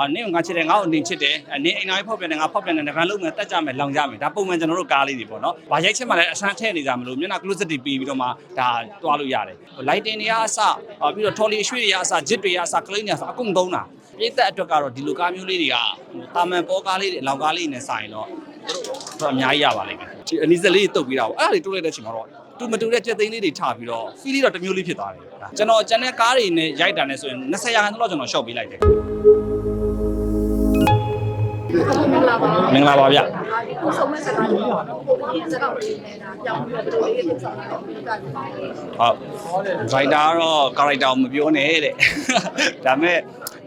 အာနင်းကိုငါချစ်တယ်ငါ့ကိုနင်းချစ်တယ်အဲနင်းအိမ်သားဖောက်ပြန်တယ်ငါဖောက်ပြန်တယ်တပန်လုံးမယ်တက်ကြမယ်လောင်ကြမယ်ဒါပုံမှန်ကျွန်တော်တို့ကားလေးတွေပေါ့နော်။ဘာရိုက်ချက်မှလည်းအဆန်းထည့်နေကြမလို့မျက်နှာ close တွေပြီးပြီးတော့မှဒါတွားလို့ရတယ်။ lighting တွေကအစအာပြီးတော့ trolley ရွှေတွေကအစ jit တွေကအစ clean တွေကအစအကုန်သုံးတာ။ပြည့်သက်အတွက်ကတော့ဒီလိုကားမျိုးလေးတွေကတာမန်ပေါ်ကားလေးတွေအလောင်ကားလေးတွေနဲ့ဆိုင်တော့သူတို့အများကြီးရပါလိမ့်မယ်။ဒီအနီးစလေးတွေတုတ်ပြီးတာပေါ့အဲ့ဒါတွေတိုးလိုက်တဲ့အချိန်မှာတော့တူမတူတဲ့ကြက်သိန်းလေးတွေထပြီးတော့ feel လေးတော့တစ်မျိုးလေးဖြစ်သွားတယ်။ကျွန်တော်ကျန်တဲ့ကားတွေနဲ့ရိုက်တာနဲ့ဆိုရင်20ရာခိုင်နှုန်းလောက်ကျွန်တော် short ပေးလိုက်တယ် မင်္ဂလာပါ။မင်္ဂလာပါဗျ။ကိုဆုံးမဲ့စကားလေးပေါ့နော်ကိုကြီးစကားလေးနေတာပြောင်းပြီးတော့ဒီလိုလေးဖြစ်ဆောင်တာကိုပြတာတယ်ဟုတ် writer ကတော့ character ကိုမပြောနဲ့တဲ့ဒါပေမဲ့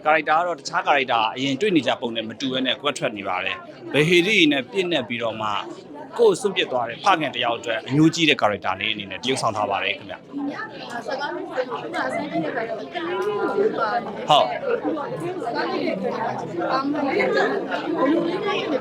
character ကတော့တခြား character အရင်တွေ့နေကြပုံနဲ့မတူဘဲနဲ့ကွက်ထွက်နေပါတယ်ဘယ်ဟီရီနဲ့ပြည့်နေပြီးတော့မှ ကိုယ်စွန့်ပစ်သွားတဲ့ဖခင်တယောက်အတွက်အညိုးကြီးတဲ့ character လေးအနေနဲ့တရုပ်ဆောင်ထားပါတယ်ခင်ဗျစကားလေးဆိုတော့ဒီမှာဆင်းနေတဲ့ခါကျတော့ကလေးလေးကိုပါတယ်ဟုတ်စကားလေးတွေပြောတာအမှန်လည်းဘယ်လိုလဲနေလဲ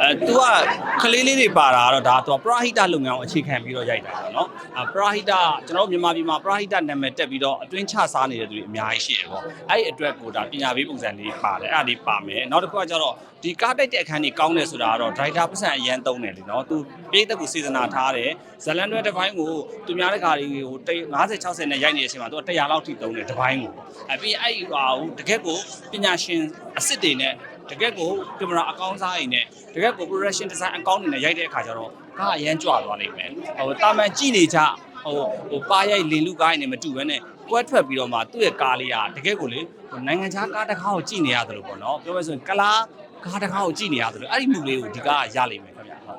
အဲ तू ကကလေးလေးတွေပါတာကတော့ဒါ तू ပရာဟိတလုပ်ငန်းကိုအခြေခံပြီးတော့ရိုက်တာပေါ့နော်အဲပရာဟိတကျွန်တော်တို့မြန်မာပြည်မှာပရာဟိတနာမည်တက်ပြီးတော့အတွင်းချစားနေတဲ့သူတွေအများကြီးရှိတယ်ပေါ့အဲ့ဒီအတွက်ကိုဒါပညာပေးပုံစံလေးပါတယ်အဲ့ဒါလေးပါမယ်နောက်တစ်ခုကကျတော့ဒီကားတိုက်တဲ့အခန်းကြီးကောင်းတယ်ဆိုတာကတော့ driver ပတ်စံအရန်သုံးတယ်လीနော် तू ပေးသက်ကိုစေစနာထားတယ်ဇလန်တွဲတစ်ပိုင်းကိုသူများတဲ့ကားတွေကို50 60နဲ့ရိုက်နေတဲ့အချိန်မှာ तू 100လောက်ထိသုံးတယ်တစ်ပိုင်းကိုအဲပြီးအဲ့ဒီဟာကိုတကယ့်ကိုပညာရှင်အစ်စ်တွေနဲ့တကယ့်ကိုကင်မရာအကောင်းစားအိမ်နဲ့တကယ့်ကို production design အကောင်းနေနဲ့ရိုက်တဲ့အခါကျတော့ကားအရန်ကြွသွားလိမ့်မယ်ဟိုတာမန်ကြည့်နေကြဟိုဟိုပါရိုက်လင်လူကားနေမတူဘဲနဲ့ကွက်ထွက်ပြီးတော့မှသူ့ရဲ့ကားလေးကတကယ့်ကိုလေဟိုနိုင်ငံခြားကားတစ်ခါကိုကြည့်နေရတယ်လို့ပေါ့နော်ပြောမယ်ဆိုရင်ကလား ကားတစ်ခါကိုကြည့်နေရတယ်လို့အဲ့ဒီမှုလေးကိုဒီကားကရလိမ့်မယ်ခင်ဗျဟုတ်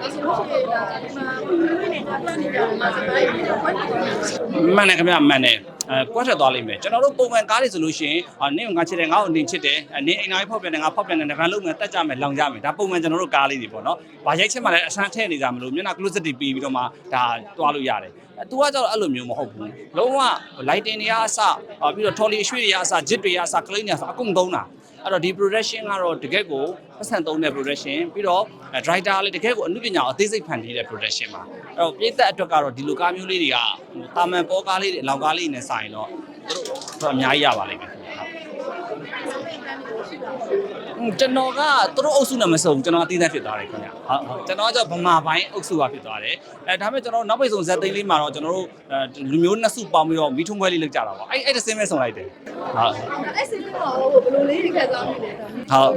ဒါဆိုလို့ရှိရင်ဒါဒီမှာနေတာပြန်နေကြတယ်မှာစကားလေးတွေဖွင့်နေတယ်မှန်တယ်ခင်ဗျမှန်တယ်အဲကွက်ထွက်သွားလိမ့်မယ်ကျွန်တော်တို့ပုံမှန်ကားတွေဆိုလို့ရှိရင်အာနင်းကိုငါချစ်တယ်ငါ့ကိုနင်းချစ်တယ်အဲနင်းအိမ်သားဖောက်ပြန်တယ်ငါဖောက်ပြန်တယ်တပန်လုံးမယ်တက်ကြမယ်လောင်ကြမယ်ဒါပုံမှန်ကျွန်တော်တို့ကားလေးတွေပေါ့နော်ဘာရိုက်ချက်မှလည်းအဆန်းထည့်နေကြမလို့မျက်နှာ close တွေပြီးပြီးတော့မှဒါတွားလို့ရတယ်အဲသူကကျတော့အဲ့လိုမျိုးမဟုတ်ဘူးလုံးဝ lighting တွေကအစအာပြီးတော့ trolley ရွှေတွေကအစ jit တွေကအစ clean တွေကအစအကုန်သုံးတာ အဲ့တော့ဒီ production ကတော့တကယ့်ကိုပတ်စံသုံးတဲ့ production ပြီးတော့ driver လည်းတကယ့်ကိုအမှုပညာကိုအသေးစိတ်ဖန်တီးတဲ့ production ပါအဲ့တော့ပြည်သက်အတွက်ကတော့ဒီလိုကားမျိုးလေးတွေကတာမန်ပေါ်ကားလေးတွေအလောင်ကားလေးတွေနဲ့ဆိုင်တော့သူတို့အများကြီးရပါလိမ့်မယ်ဟုတ် ကျွန်တော်ကသူတို့အုပ်စုနဲ့မစုံကျွန်တော်အသေးသက်ဖြစ်သွားတယ်ခင်ဗျဟုတ်ဟုတ်ကျွန်တော်ကကျဗမာပိုင်းအုပ်စုကဖြစ်သွားတယ်အဲဒါပေမဲ့ကျွန်တော်နောက်ပိတ်ဆုံးဇက်သိန်းလေးမှာတော့ကျွန်တော်တို့လူမျိုးနှစ်စုပေါင်းပြီးတော့မီထုံးပွဲလေးလုပ်ကြတာပါအဲ့အဲ့တစ်စင်းပဲစုံလိုက်တယ်ဟုတ် အဲ့စီလေးကဘယ်လိုလေးတွေခက်သွားနေလဲဒါ ဟုတ်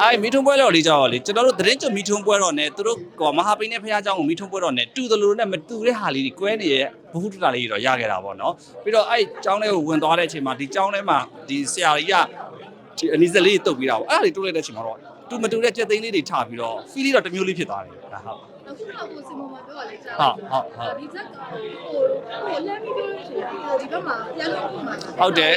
အဲ့မီထုံပွဲတော့လေးကြောက်လေကျွန်တော်တို့သတင်းကြုံမီထုံပွဲတော့ ਨੇ သူတို့ဟိုမဟာပိန်းနဲ့ဖះเจ้าကိုမီထုံပွဲတော့ ਨੇ တူတယ်လို့နဲ့မတူတဲ့ဟာလေးတွေကွဲနေတဲ့ဘဟုတုတလေးတွေတော့ရခဲ့တာပေါ့နော်ပြီးတော့အဲ့เจ้าလေးကိုဝင်သွားတဲ့အချိန်မှာဒီเจ้าလေးမှာဒီဆရာကြီးက ဒီအနီးစလေးတုတ်ပြီးတာပေါ့အဲ့ဒါတွေတိုးလိုက်တဲ့အချိန်မှာတော့တူမတူတဲ့ကြက်သိန်းလေးတွေထပြီးတော့ feel လေးတော့တစ်မျိုးလေးဖြစ်သွားတယ်ဒါဟုတ်အခုတော့ကိုစီမမပြောရလေကြာဟုတ်ဟုတ်ဟုတ်ဒီဇက်ကဟိုဟိုလမ်းပြီးပြောလို့ရှိရင်ဒီဘက်မှာပြန်လို့ပုံမှာဟုတ်တယ်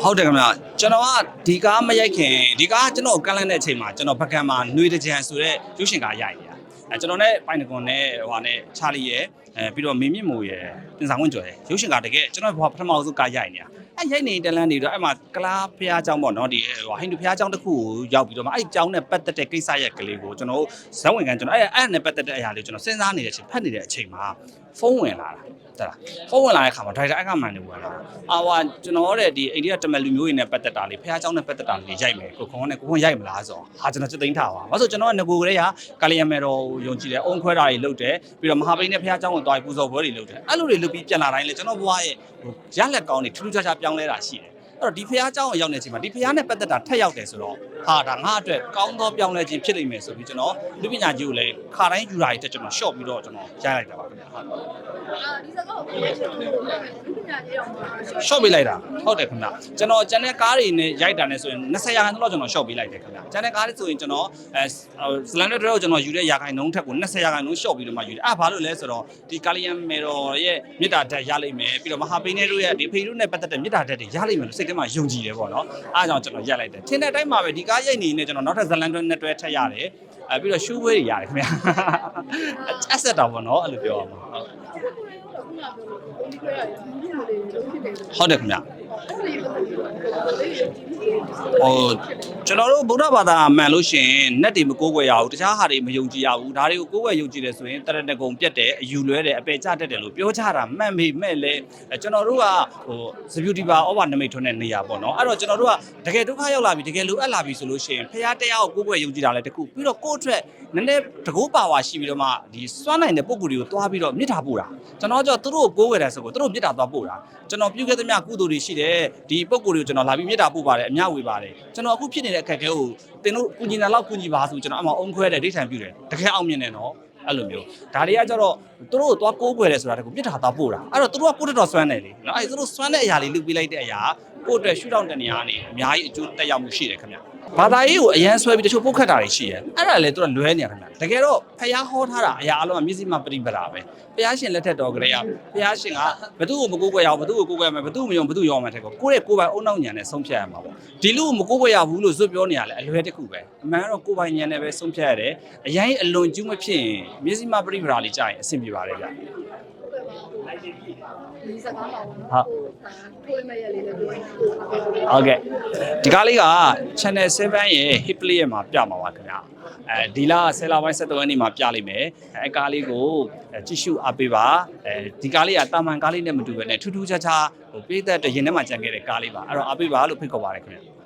ဟုတ်တယ်ခင်ဗျာကျွန်တော်ကဒီကားမရိုက်ခင်ဒီကားကျွန်တော်ကန့်လန့်တဲ့အချိန်မှာကျွန်တော်ဘက်ကံမှာနှွေတကြံဆိုတဲ့ရုပ်ရှင်ကားရိုက်နေတာအဲကျွန်တော်နဲ့ပိုင်နကွန်နဲ့ဟိုဟာနဲ့ချာလီရဲ့အဲပြီးတော့မင်းမြင့်မိုးရဲ့တင်ဆောင်ဝင့်ကျော်ရဲ့ရုပ်ရှင်ကားတကယ်ကျွန်တော်ဘွားပထမဆုံးကားရိုက်နေတာ အဲရိုက်နေတလန်းနေတော့အဲ့မှာကလားဖះเจ้าပေါ့နော်ဒီဟိုဟိန္ဒူဖះเจ้าတစ်ခုကိုရောက်ပြီးတော့မှအဲ့เจ้าနဲ့ပတ်သက်တဲ့ကိစ္စရဲ့ကလေးကိုကျွန်တော်ဇက်ဝင်ကန်ကျွန်တော်အဲ့အဲ့နဲ့ပတ်သက်တဲ့အရာလေးကိုကျွန်တော်စဉ်းစားနေတဲ့အချိန်ဖတ်နေတဲ့အချိန်မှာဖုန်းဝင်လာတာ တဲ့လားဖုန်းဝင်လာတဲ့အခါမှာဒရိုက်တာအကမှန်နေဝင်လာအာဟိုကျွန်တော်တဲ့ဒီအိန္ဒိယတမန်လူမျိုးတွေနဲ့ပတ်သက်တာလေးဖះเจ้าနဲ့ပတ်သက်တာလေးရိုက်မယ်ကိုခွန်နဲ့ကိုခွန်ရိုက်မလားဆိုတော့ဟာကျွန်တော်ချက်သိမ်းထားပါဘာလို့ဆိုကျွန်တော်ကငကိုကလေးကကာလီယမဲတော်ကိုယုံကြည်တယ်အုံခွဲတာတွေလုပ်တယ်ပြီးတော့မဟာပိန်းနဲ့ဖះเจ้าကိုတွားပြီးပူဇော်ပွဲတွေလုပ်တယ်အဲ့လိုတွေလုပ်ပြီးပြန်လာတိုင်းလေကျွန်တော်ဘွားရဲ့ဟိုရလက်ကောင်းတွေထူးထူးခြားခြားပြောင်းလဲတာရှိတယ်အဲ့တော့ဒီဖះเจ้าကိုရောက်နေချိန်မှာဒီဖះနဲ့ပတ်သက်တာထက်ရောက်တယ်ဆိုတော့ဟာဒါငါအတွက်ကောင်းသောပြောင်းလဲခြင်းဖြစ်လိမ့်မယ်ဆိုပြီးကျွန်တော်လူပညာကြီးကိုလည်းခါတိုင်းယူတာတွေတက်ကျွန်တော် short ပြီးတော့ကျွန်တော်ရိုက်လိုက်တာပါခင်ဗျာဟုတ် အာ ဒီဇက်ကကိုပြန်ရှင်းလို့ဒီပညာရေးအောင်ပါရှော့ပေးလိုက်တာဟုတ်တယ်ခင်ဗျကျွန်တော်ကျန်တဲ့ကားတွေနဲ့ရိုက်တာနဲ့ဆိုရင်20ရာခိုင်နှုန်းလောက်ကျွန်တော်ရှော့ပေးလိုက်တယ်ခင်ဗျကျန်တဲ့ကားတွေဆိုရင်ကျွန်တော်အဲစလန်ဒါဒရောကျွန်တော်ယူတဲ့ရာခိုင်နှုန်းထက်ကို20ရာခိုင်နှုန်းရှော့ပြီးတော့မှယူတယ်အဲ့ဘာလို့လဲဆိုတော့ဒီကာလီယမ်မေတော်ရဲ့မေတ္တာဓာတ်ရလိမ့်မယ်ပြီးတော့မဟာပိနေတို့ရဲ့ဒီဖေတို့နဲ့ပတ်သက်တဲ့မေတ္တာဓာတ်တွေရလိမ့်မယ်လို့စိတ်ထဲမှာယုံကြည်တယ်ပေါ့နော်အားကြောင့်ကျွန်တော်ရက်လိုက်တယ်ထင်တဲ့အတိုင်းမှာပဲဒီကားရိုက်နေနေကျွန်တော်နောက်ထပ်ဇလန်တွဲနဲ့တွဲထက်ရတယ်အဲပြီးတော့ရှူးဝဲတွေရတယ်ခင်ဗျအဆက်တာပေါ့နော်အဲ့လိုပြောရမှာဟုတ်ခုမှပြောလို့ကိုကြီးပြောရတယ်ဒီလိုလေးလုံးဖြစ်တယ်လို့ဟုတ်တယ်ခင်ဗျအဲ့ဒီပတ်သက်ပြီးတော့လေးရည်ကြည့်ပြီးဟို ကျွန်တော်တို့ဗုဒ္ဓဘာသာမှန်လို့ရှိရင်နတ်တွေမကိုးကွယ်ရဘူးတခြားဟာတွေမယုံကြည်ရဘူးဒါတွေကိုကိုးကွယ်ယုံကြည်တယ်ဆိုရင်တရတကုံပြတ်တယ်အယူလွဲတယ်အပေကျတတ်တယ်လို့ပြောကြတာမှန်ပြီမဲ့လေကျွန်တော်တို့ကဟိုစပြူတီပါဩဘာနမိတ်ထွန်းတဲ့နေရာပေါ့နော်အဲ့တော့ကျွန်တော်တို့ကတကယ်ဒုက္ခရောက်လာပြီတကယ်လိုအပ်လာပြီဆိုလို့ရှိရင်ဖရာတရားကိုကိုးကွယ်ယုံကြည်တာလည်းတခုပြီးတော့ကိုယ့်အတွက်နည်းနည်းတကူပါဝါရှိပြီးတော့မှဒီစွမ်းနိုင်တဲ့ပုံကူတွေကိုတွားပြီးတော့မြစ်တာပို့တာကျွန်တော်ကြောင့်သူတို့ကိုကိုးကွယ်တယ်ဆိုကိုသူတို့မြစ်တာတွားပို့တာကျွန်တော်ပြုခဲ့သမျှကုသိုလ်တွေရှိတယ်ဒီပုံကူတွေကိုကျွန်တော်လာပြီးမြစ်တာပို့ပါတယ်အမျှဝေပါတယ်ကျွန်တော်အခုဖြစ်နေတဲ့အခက်အခဲကိုတင်တို့ကုညီနာလောက်ကုညီပါဆိုကျွန်တော်အမှအုံခွဲတယ်ဒိဋ္ဌံပြုတယ်တကယ်အောင်မြင်တယ်နော်အဲ့လိုမျိုးဒါတွေကကြတော့သူတို့ကိုသွားကိုးကွယ်တယ်ဆိုတာတကူမြစ်တာသွားပို့တာအဲ့တော့သူတို့ကကိုယ့်တက်တော်စွမ်းတယ်လေနော်အဲ့သူတို့စွမ်းတဲ့အရာလေးလုပ်ပြလိုက်တဲ့အရာကိုယ့်အတွက်ရှုထောင့်တနေရာကနေအများကြီးအကျိုးတက်ရောက်မှုရှိတယ်ခင်ဗျ ဘာသာရေးကိုအရန်ဆွဲပြီးတချို့ပုတ်ခတ်တာတွေရှိတယ်အဲ့ဒါလည်းသူကလွဲနေရခင်ဗျတကယ်တော့ဖះဟောထားတာအရာအလုံးကမျက်စိမှပရိပဒါပဲဖះရှင်လက်ထက်တော်ကလေးကဖះရှင်ကဘသူ့ကိုမကိုးကွယ်ရအောင်ဘသူ့ကိုကိုးကွယ်ရမယ်ဘသူ့မယုံဘသူ့ရောမယ်တဲ့ကိုကိုယ့်ရဲ့ကိုယ်ပိုင်အုံနောက်ညံနဲ့ဆုံးဖြတ်ရမှာပေါ့ဒီလူကိုမကိုးကွယ်ရဘူးလို့ဇွတ်ပြောနေရလဲအလွဲတစ်ခုပဲအမှန်တော့ကိုယ်ပိုင်ညံနဲ့ပဲဆုံးဖြတ်ရတယ်အရင်အလွန်ကျူးမဖြစ်ရင်မျက်စိမှပရိပဒါလေးကြာရင်အဆင်ပြေပါတယ်ဗျ ဒီစကားမှာပေါ့နော်ကိုယ်မဲ့ရလေးလည်းပြောနေတယ်ဟုတ်ကဲ့ဒီကားလေးက channel 7ရဲ့ hit play ရဲ့မှာပြမှာပါခင်ဗျာအဲဒီလ10လပိုင်း17ရက်နေ့မှာပြလိမ့်မယ်အဲကားလေးကိုအဲကြည့်ရှုအားပေးပါအဲဒီကားလေးကတာမန်ကားလေးနဲ့မတူဘဲနဲ့ထူးထူးခြားခြားဟိုပေးသက်တဲ့ရင်ထဲမှာကြံခဲ့တဲ့ကားလေးပါအဲ့တော့အားပေးပါလို့ဖိတ်ခေါ်ပါတယ်ခင်ဗျာ